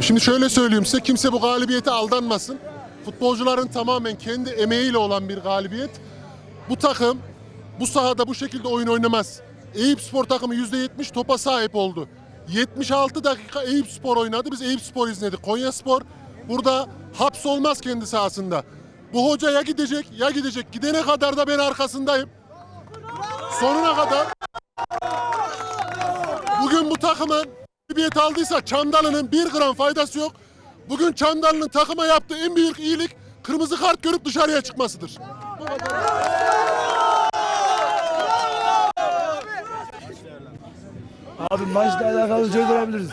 Şimdi şöyle söyleyeyim size kimse bu galibiyete aldanmasın. Futbolcuların tamamen kendi emeğiyle olan bir galibiyet. Bu takım bu sahada bu şekilde oyun oynamaz. Eyüp Spor takımı %70 topa sahip oldu. 76 dakika Eyüp Spor oynadı. Biz Eyüp Spor izledik. Konya Spor burada hapsolmaz kendi sahasında. Bu hoca ya gidecek ya gidecek. Gidene kadar da ben arkasındayım. Sonuna kadar. Bugün bu takımın galibiyet aldıysa Çandalı'nın bir gram faydası yok. Bugün Çandalı'nın takıma yaptığı en büyük iyilik kırmızı kart görüp dışarıya çıkmasıdır. Abi maçla alakalı söz alabiliriz.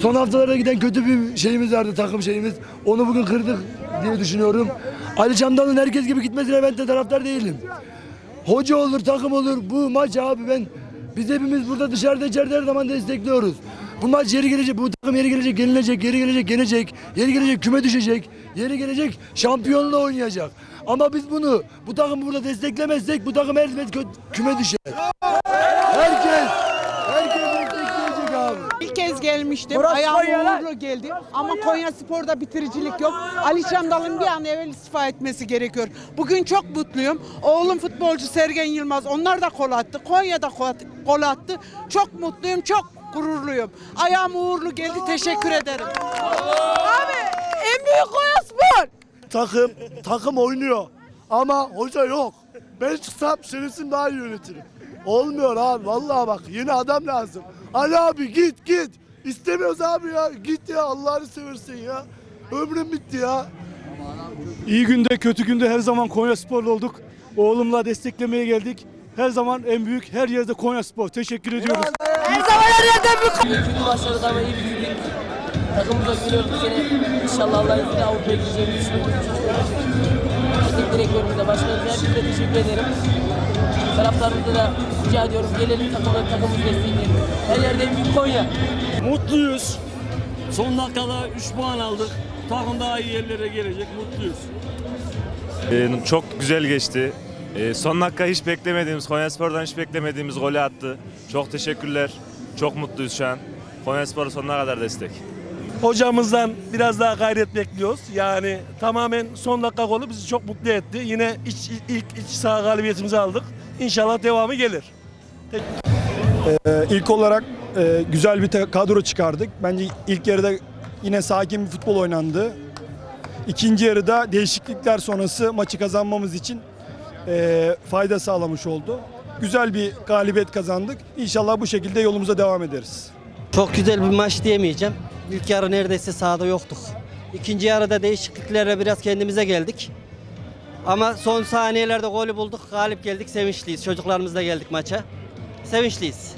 Son haftalarda giden kötü bir şeyimiz vardı takım şeyimiz. Onu bugün kırdık diye düşünüyorum. Ali Çamdal'ın herkes gibi gitmesine ben de taraftar değilim. Hoca olur, takım olur. Bu maç abi ben biz hepimiz burada dışarıda içeride her zaman destekliyoruz. Bu maç yeri gelecek, bu takım yeri gelecek, yenilecek, yeri gelecek, gelecek, yeri gelecek, küme düşecek, yeri gelecek, şampiyonluğa oynayacak. Ama biz bunu, bu takımı burada desteklemezsek bu takım her zaman kö- küme düşer. Kez gelmiştim. Burası Ayağım Konya lan. uğurlu geldi. Ama Konya Spor'da bitiricilik yok. Ali Çamdal'ın bir an evvel istifa etmesi gerekiyor. Bugün çok mutluyum. Oğlum futbolcu Sergen Yılmaz. Onlar da gol attı. Konya'da gol attı-. Çok mutluyum, çok gururluyum. Ayağım uğurlu geldi. Teşekkür ederim. Abi en büyük Konya Spor. Takım, takım oynuyor ama hoca yok. Ben çıksam şerefsim daha iyi yönetirim. Olmuyor abi vallahi bak yeni adam lazım. Ali abi git git. İstemiyoruz abi ya. Git ya Allah'ını seversen ya. Ömrüm bitti ya. İyi günde kötü günde her zaman Konya Spor'la olduk. Oğlumla desteklemeye geldik. Her zaman en büyük her yerde Konya Spor. Teşekkür ediyoruz. Kötü maçları da ama iyi bitirdik. Takımımıza güveniyoruz bu sene. İnşallah Allah'ın izniyle Avrupa'ya gideceğimizi düşünüyoruz. Direktörümüze, başkanımıza hepinize teşekkür ederim. Taraftarımıza da rica ediyorum. Gelelim takımları, takımımızı destekleyelim. Her yerde en büyük Konya. Mutluyuz. Son dakikada 3 puan aldık. Takım daha iyi yerlere gelecek. Mutluyuz. Ee, çok güzel geçti. Ee, son dakika hiç beklemediğimiz, Konyaspor'dan hiç beklemediğimiz golü attı. Çok teşekkürler. Çok mutluyuz şu an. Konyaspor'a sonuna kadar destek. Hocamızdan biraz daha gayret bekliyoruz. Yani tamamen son dakika golü bizi çok mutlu etti. Yine iç, ilk iç saha galibiyetimizi aldık. İnşallah devamı gelir. ilk olarak e, güzel bir kadro çıkardık. Bence ilk yarıda yine sakin bir futbol oynandı. İkinci yarıda değişiklikler sonrası maçı kazanmamız için e, fayda sağlamış oldu. Güzel bir galibiyet kazandık. İnşallah bu şekilde yolumuza devam ederiz. Çok güzel bir maç diyemeyeceğim. İlk yarı neredeyse sahada yoktuk. İkinci yarıda değişikliklerle biraz kendimize geldik. Ama son saniyelerde golü bulduk, galip geldik, sevinçliyiz. Çocuklarımızla geldik maça. Sevinçliyiz.